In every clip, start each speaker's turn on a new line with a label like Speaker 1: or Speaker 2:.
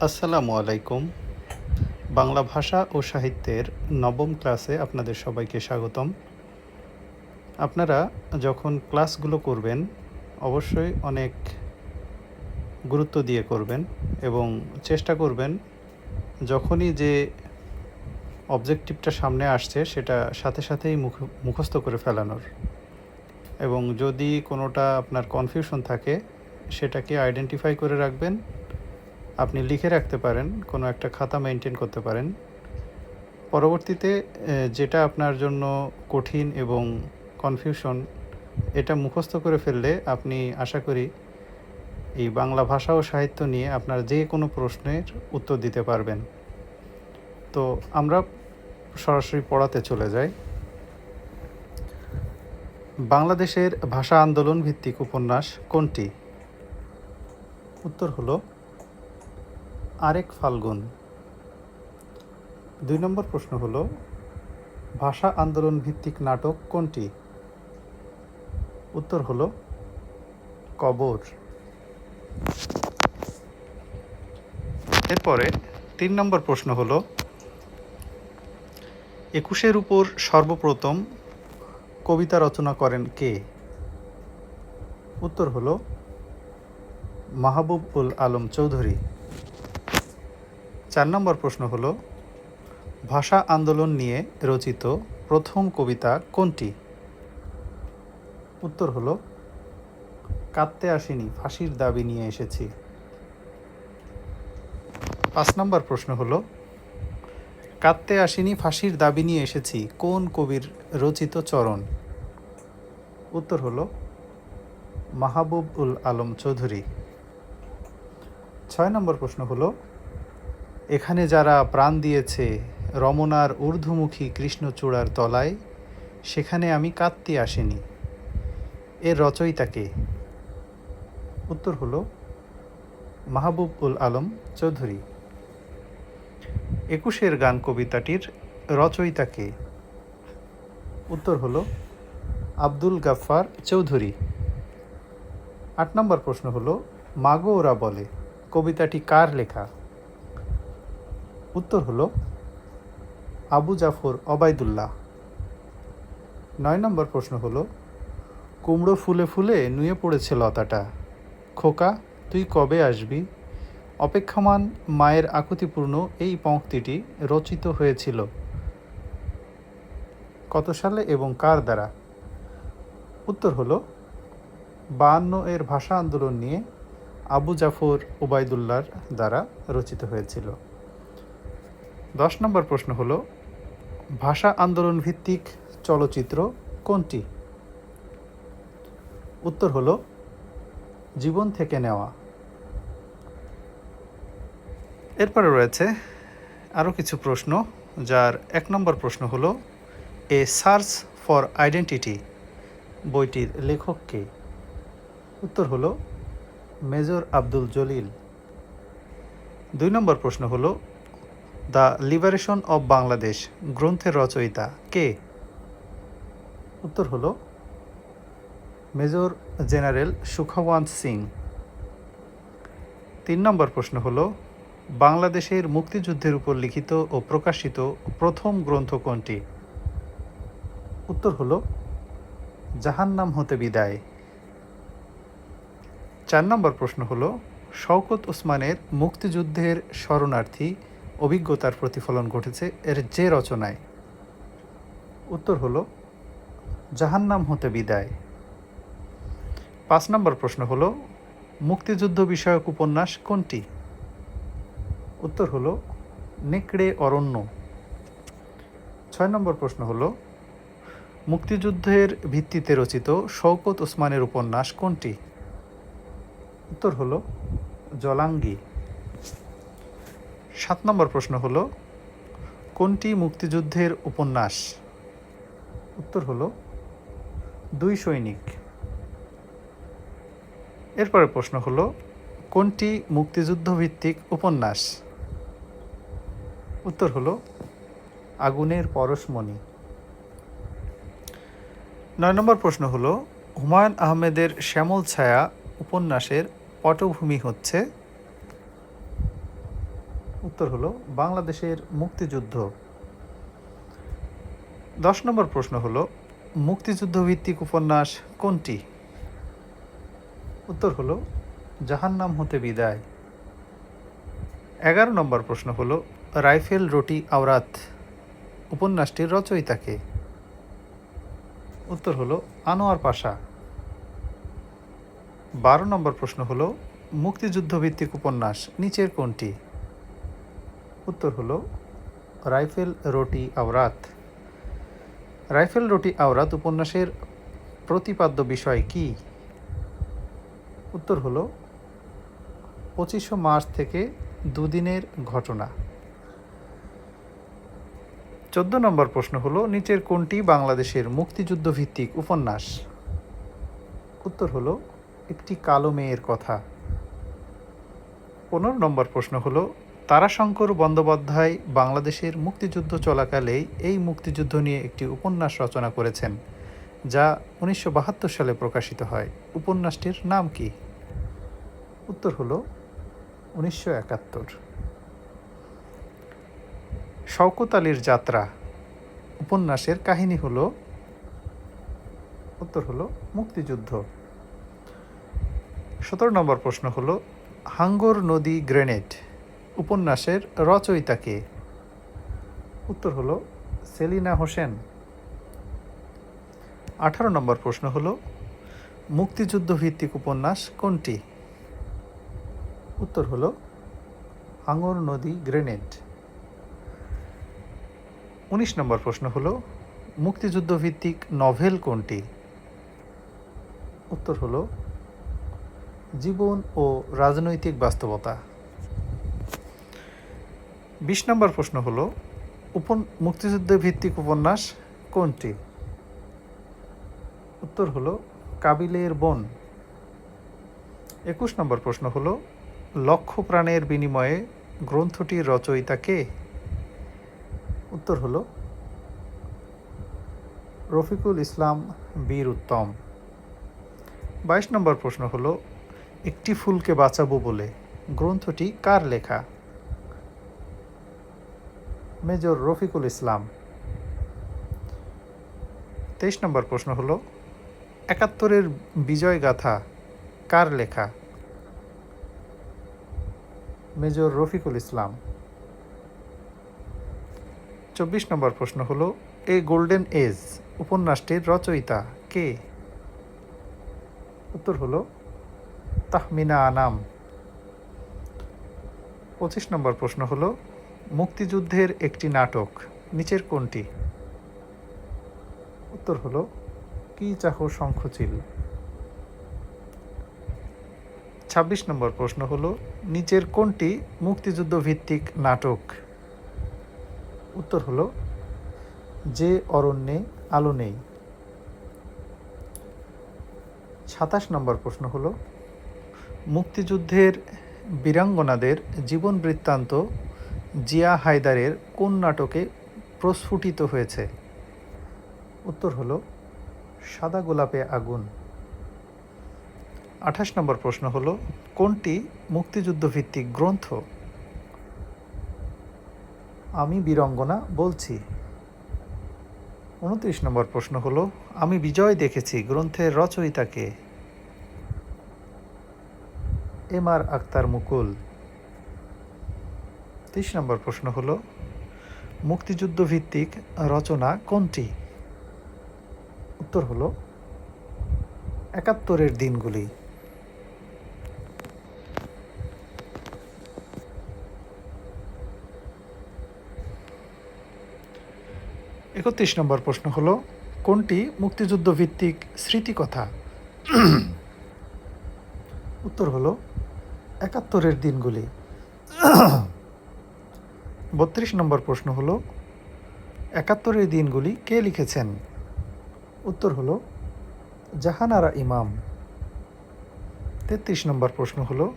Speaker 1: আসসালামু আলাইকুম। বাংলা ভাষা ও সাহিত্যের নবম ক্লাসে আপনাদের সবাইকে স্বাগতম। আপনারা যখন ক্লাসগুলো করবেন, অবশ্যই অনেক গুরুত্ব দিয়ে করবেন এবং চেষ্টা করবেন যখনই যে অবজেক্টিভটা সামনে আসছে, সেটা সাথে সাথেই মুখ, মুখস্থ করে ফেলানোর। এবং যদি কোনোটা আপনার কনফিউশন থাকে, সেটাকে আইডেন্টিফাই করে রাখবেন আপনি লিখে রাখতে পারেন, কোনো একটা খাতা মেনটেন করতে পারেন। পরবর্তীতে যেটা আপনার জন্য কঠিন এবং কনফিউশন এটা মুখস্থ করে ফেললে আপনি, আশা করি, এই বাংলা ভাষা ও সাহিত্য নিয়ে আপনার যে কোনো প্রশ্নের উত্তর দিতে পারবেন। তো আমরা সরাসরি পড়াতে চলে যাই। বাংলাদেশের ভাষা আন্দোলন ভিত্তিক উপন্যাস কোনটি? উত্তর হলো আরেক ফাল্গুন। দুই নম্বর প্রশ্ন হল, ভাষা আন্দোলন ভিত্তিক নাটক কোনটি? উত্তর হল, কবর। এরপরে তিন নম্বর প্রশ্ন হল, একুশের উপর সর্বপ্রথম কবিতা রচনা করেন কে? উত্তর হল মাহবুব উল আলম চৌধুরী। চার নম্বর প্রশ্ন হলো, ভাষা আন্দোলন নিয়ে রচিত প্রথম কবিতা কোনটি? উত্তর হলো, কাঁদতে আসিনি, ফাঁসির দাবি নিয়ে এসেছি। পাঁচ নম্বর প্রশ্ন হলো, কাঁদতে আসিনি, ফাঁসির দাবি নিয়ে এসেছি, কোন কবির রচিত চরণ? উত্তর হলো মাহবুব উল আলম চৌধুরী। ছয় নম্বর প্রশ্ন হলো এখানে যারা প্রাণ দিয়েছে রমনার ঊর্ধ্বমুখী কৃষ্ণচূড়ার তলায়, সেখানে আমি কাঁদতে আসিনি। এর রচয়িতাকে উত্তর হল মাহবুব উল আলম চৌধুরী। একুশের গান কবিতাটির রচয়িতাকে উত্তর হল আব্দুল গাফফার চৌধুরী। আট নম্বর প্রশ্ন হলো, মাগো ওরা বলে, কবিতাটি কার লেখা? উত্তর হলো আবু জাফর অবায়দুল্লাহ নয় নম্বর প্রশ্ন হলো, কুমড়ো ফুলে ফুলে নুয়ে পড়েছে লতাটা। খোকা, তুই কবে আসবি? অপেক্ষমান মায়ের আকুতিপূর্ণ এই পঙ্ক্তিটি রচিত হয়েছিল কত সালে এবং কার দ্বারা? উত্তর হল, বায়ান্ন এর ভাষা আন্দোলন নিয়ে আবু জাফর ওবায়দুল্লার দ্বারা রচিত হয়েছিল। দশ নম্বর প্রশ্ন হল, ভাষা আন্দোলন ভিত্তিক চলচ্চিত্র কোনটি? উত্তর হল, জীবন থেকে নেওয়া। এরপরে রয়েছে আরও কিছু প্রশ্ন, যার এক নম্বর প্রশ্ন হল, এ সার্চ ফর আইডেন্টিটি বইটির লেখক কে? উত্তর হল, মেজর আব্দুল জলিল। দুই নম্বর প্রশ্ন হলো দ্য লিবারেশন অব বাংলাদেশ, গ্রন্থের রচয়িতা কে? উত্তর হলো মেজর জেনারেল সুখওয়ান্ত সিং। তিন নম্বর প্রশ্ন হলো, বাংলাদেশের মুক্তিযুদ্ধের উপর লিখিত ও প্রকাশিত প্রথম গ্রন্থ কোনটি? উত্তর হলো, জাহান্নাম হতে বিদায়। চার নম্বর প্রশ্ন হলো, শওকত ওসমানের মুক্তিযুদ্ধের শরণার্থী অভিজ্ঞতার প্রতিফলন ঘটেছে এর যে রচনায়। উত্তর হলো, জাহান্নাম হতে বিদায়। পাঁচ নম্বর প্রশ্ন হলো, মুক্তিযুদ্ধ বিষয়ক উপন্যাস কোনটি? উত্তর হলো, নেকড়ে অরণ্য। ছয় নম্বর প্রশ্ন হলো, মুক্তিযুদ্ধের ভিত্তিতে রচিত শওকত ওসমানের উপন্যাস কোনটি? উত্তর হলো, জলাঙ্গি। সাত নম্বর প্রশ্ন হলো, কোনটি মুক্তিযুদ্ধের উপন্যাস? উত্তর হলো, দুই সৈনিক। এরপরের প্রশ্ন হলো, কোনটি মুক্তিযুদ্ধ ভিত্তিক উপন্যাস? উত্তর হলো, আগুনের পরশমণি। নয় নম্বর প্রশ্ন হলো, হুমায়ুন আহমেদের শ্যামল ছায়া উপন্যাসের পটভূমি হচ্ছে উত্তর হলো, বাংলাদেশের মুক্তিযুদ্ধ। দশ নম্বর প্রশ্ন হলো মুক্তিযুদ্ধ ভিত্তিক উপন্যাস কোনটি? উত্তর হলো, জাহান্নাম হতে বিদায়। এগারো নম্বর প্রশ্ন হলো, রাইফেল রুটি আওরাত, উপন্যাসটির রচয়িতাকে উত্তর হলো, আনোয়ার পাশা। বারো নম্বর প্রশ্ন হলো মুক্তিযুদ্ধ ভিত্তিক উপন্যাস নিচের কোনটি? উত্তর হলো রাইফেল রোটি আওরাত। রাইফেল রোটি আওরাত উপন্যাসের প্রতিপাদ্য বিষয় কি? উত্তর হলো পঁচিশশো মার্চ থেকে দুদিনের ঘটনা। চোদ্দ নম্বর প্রশ্ন হলো, নিচের কোনটি বাংলাদেশের মুক্তিযুদ্ধ ভিত্তিক উপন্যাস? উত্তর হলো একটি কালো মেয়ের কথা। পনেরো নম্বর প্রশ্ন হলো তারাশঙ্কর বন্দ্যোপাধ্যায় বাংলাদেশের মুক্তিযুদ্ধ চলাকালেই এই মুক্তিযুদ্ধ নিয়ে একটি উপন্যাস রচনা করেছেন, যা উনিশশো বাহাত্তর সালে প্রকাশিত হয়। উপন্যাসটির নাম কি? উত্তর হলো উনিশশো একাত্তর। শওকত আলীর যাত্রা। উপন্যাসের কাহিনী হলো, উত্তর হলো মুক্তিযুদ্ধ। সতেরো নম্বর প্রশ্ন হলো, হাঙ্গর নদী গ্রেনেড। উপন্যাসের রচয়িতা কে? উত্তর হলো সেলিনা হোসেন। আঠারো নম্বর প্রশ্ন হলো মুক্তিযুদ্ধ ভিত্তিক উপন্যাস কোনটি? উত্তর হলো হাঙ্গর নদী গ্রেনেড। উনিশ নম্বর প্রশ্ন হলো মুক্তিযুদ্ধ ভিত্তিক নভেল কোনটি? উত্তর হলো, জীবন ও রাজনৈতিক বাস্তবতা। বিশ নম্বর প্রশ্ন হলো, উপন মুক্তিযুদ্ধ ভিত্তিক উপন্যাস কোনটি? উত্তর হলো, কাবিলের বন। একুশ নম্বর প্রশ্ন হলো, লক্ষ প্রাণের বিনিময়ে গ্রন্থটির রচয়িতা কে? উত্তর হলো, রফিকুল ইসলাম বীর উত্তম। বাইশ নম্বর প্রশ্ন হলো, একটি ফুলকে বাঁচাবো বলে গ্রন্থটি কার লেখা? মেজর রফিকুল ইসলাম। তেইশ নম্বর প্রশ্ন হলো, একাত্তরের বিজয় গাথা কার লেখা? মেজর রফিকুল ইসলাম। চব্বিশ নম্বর প্রশ্ন হলো, এ গোল্ডেন এজ উপন্যাসটির রচয়িতা কে? উত্তর হলো, তাহমিনা আনাম। পঁচিশ নম্বর প্রশ্ন হলো মুক্তিযুদ্ধের একটি নাটক, নিচের কোনটি? উত্তর হলো, কি চাহ শঙ্খচিল। ছাব্বিশ নম্বর প্রশ্ন হলো, নিচের কোনটি মুক্তিযুদ্ধ ভিত্তিক নাটক? উত্তর হলো, যে অরণ্যে আলো নেই। সাতাশ নম্বর প্রশ্ন হলো, মুক্তিযুদ্ধের বীরাঙ্গনাদের জীবন বৃত্তান্ত জিয়া হায়দারের কোন নাটকে প্রস্ফুটিত হয়েছে? উত্তর হলো, সাদা গোলাপে আগুন। আঠাশ নম্বর প্রশ্ন হলো, কোনটি মুক্তিযুদ্ধভিত্তিক গ্রন্থ? আমি বীরঙ্গনা বলছি। উনত্রিশ নম্বর প্রশ্ন হলো, আমি বিজয় দেখেছি গ্রন্থের রচয়িতাকে এম আর আক্তার মুকুল। তিরিশ নম্বর প্রশ্ন হলো মুক্তিযুদ্ধ ভিত্তিক রচনা কোনটি? উত্তর হলো, একাত্তরের দিনগুলি। একত্রিশ নম্বর প্রশ্ন হলো, কোনটি মুক্তিযুদ্ধ ভিত্তিক স্মৃতিকথা? উত্তর হলো, একাত্তরের দিনগুলি। বত্রিশ নম্বর প্রশ্ন হলো, একাত্তরের দিনগুলি কে লিখেছেন? উত্তর হলো, জাহানারা ইমাম। তেত্রিশ নম্বর প্রশ্ন হলো,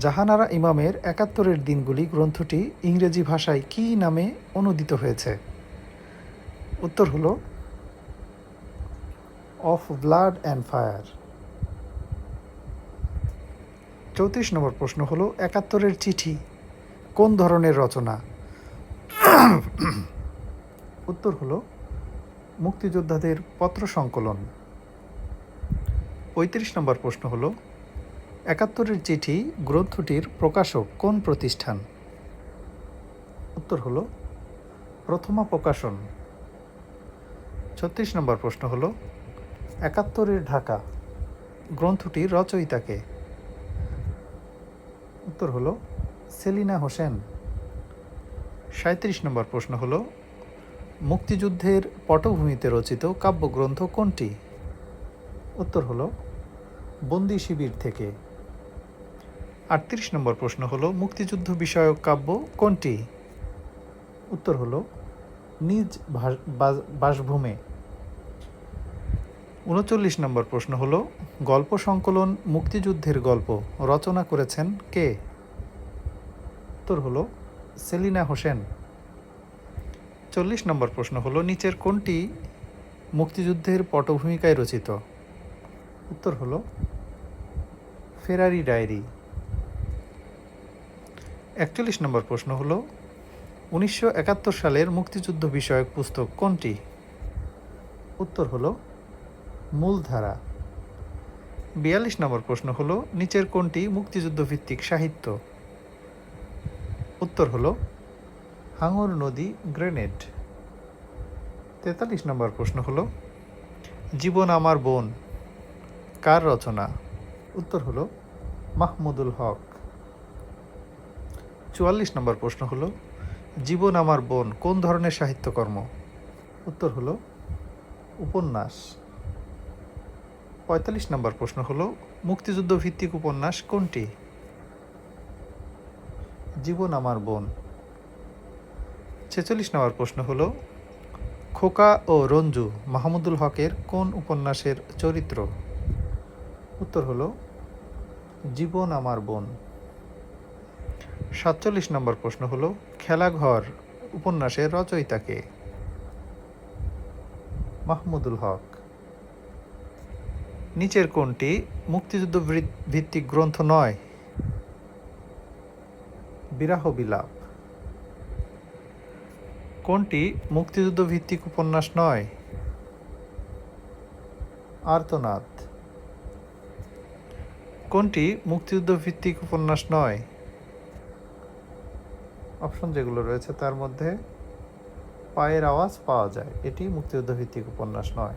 Speaker 1: জাহানারা ইমামের একাত্তরের দিনগুলি গ্রন্থটি ইংরেজি ভাষায় কী নামে অনুদিত হয়েছে? উত্তর হলো, অফ ব্লাড অ্যান্ড ফায়ার। চৌত্রিশ নম্বর প্রশ্ন হলো, একাত্তরের চিঠি কোন ধরনের রচনা? উত্তর হলো মুক্তিযোদ্ধাদের পত্র সংকলন। পঁয়ত্রিশ নম্বর প্রশ্ন হলো, একাত্তরের চিঠি গ্রন্থটির প্রকাশক কোন প্রতিষ্ঠান? উত্তর হলো, প্রথমা প্রকাশন। ছত্রিশ নম্বর প্রশ্ন হলো, একাত্তরের ঢাকা, গ্রন্থটির রচয়িতাকে উত্তর হলো, সেলিনা হোসেন। সাঁত্রিশ নম্বর প্রশ্ন হল, মুক্তিযুদ্ধের পটভূমিতে রচিত কাব্যগ্রন্থ কোনটি? উত্তর হল, বন্দি শিবির থেকে। আটত্রিশ নম্বর প্রশ্ন হল, মুক্তিযুদ্ধ বিষয়ক কাব্য কোনটি? উত্তর হল, নিজ বাসভূমে। উনচল্লিশ নম্বর প্রশ্ন হল, গল্প সংকলন মুক্তিযুদ্ধের গল্প রচনা করেছেন কে? উত্তর হলো সেলিনা হোসেন। চল্লিশ নম্বর প্রশ্ন হলো, নিচের কোনটি মুক্তিযুদ্ধের পটভূমিকায় রচিত? উত্তর হলো, ফেরারি ডায়েরি। একচল্লিশ নম্বর প্রশ্ন হলো, উনিশশো একাত্তর সালের মুক্তিযুদ্ধ বিষয়ক পুস্তক কোনটি? উত্তর হলো, মূলধারা। বিয়াল্লিশ নম্বর প্রশ্ন হলো, নিচের কোনটি মুক্তিযুদ্ধ ভিত্তিক সাহিত্য? উত্তর হলো হাঙর নদী গ্রেনেড। তেতাল্লিশ নম্বর প্রশ্ন হলো, জীবন আমার বোন, কার রচনা? উত্তর হলো, মাহমুদুল হক। চুয়াল্লিশ নম্বর প্রশ্ন হলো, জীবন আমার বোন, কোন ধরনের সাহিত্যকর্ম? উত্তর হলো, উপন্যাস। পঁয়তাল্লিশ নম্বর প্রশ্ন হলো মুক্তিযুদ্ধ ভিত্তিক উপন্যাস কোনটি? জীবন আমার বোন। ছেচল্লিশ নম্বর প্রশ্ন হলো, খোকা ও রঞ্জু মাহমুদুল হকের কোন উপন্যাসের চরিত্র? উত্তর হলো, জীবন আমার বোন। সাতচল্লিশ নম্বর প্রশ্ন হলো, খেলাঘর উপন্যাসের রচয়িতাকে মাহমুদুল হক। নিচের কোনটি মুক্তিযুদ্ধ ভিত- ভিত্তিক গ্রন্থ নয়? বিরাহ বিলাপ কোনটি মুক্তিযুদ্ধ ভিত্তিক উপন্যাস নয়? আর্তনাদ। কোনটি মুক্তিযুদ্ধ ভিত্তিক উপন্যাস নয়? অপশন যেগুলো রয়েছে তার মধ্যে পায়ের আওয়াজ পাওয়া যায়। এটি মুক্তিযুদ্ধ ভিত্তিক উপন্যাস নয়।